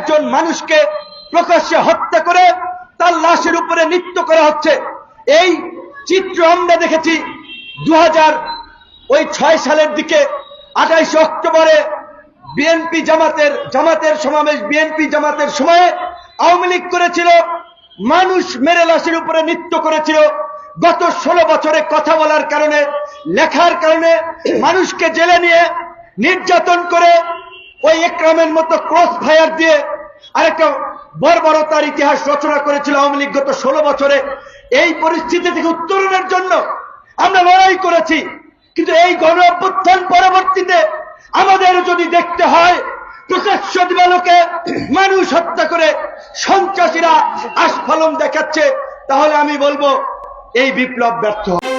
একজন মানুষকে প্রকাশ্যে হত্যা করে তার লাশের উপরে নৃত্য করা হচ্ছে। এই চিত্র আমরা দেখেছি দু ওই ছয় সালের দিকে, আঠাইশে অক্টোবরে বিএনপি জামাতের জামাতের সমাবেশ বিএনপি জামাতের সময়ে আওয়ামী লীগ করেছিল, মানুষ মেরে লাশের উপরে নৃত্য করেছিল। গত ষোলো বছরে কথা বলার কারণে, লেখার কারণে মানুষকে জেলে নিয়ে নির্যাতন করে ওই একরামের মতো ক্রস ফায়ার দিয়ে আরেকটা বর্বরতার ইতিহাস রচনা করেছিল আওয়ামী লীগ গত ষোলো বছরে এই পরিস্থিতি থেকে উত্তরণের জন্য আমরা লড়াই করেছি কিন্তু এই গণ অভ্যুত্থান পরবর্তীতে আমাদের যদি দেখতে হয় প্রকাশ্য দিবালোকে মানুষ হত্যা করে সন্ত্রাসীরা আস্ফলন দেখাচ্ছে, তাহলে আমি বলব এই বিপ্লব ব্যর্থ হবে।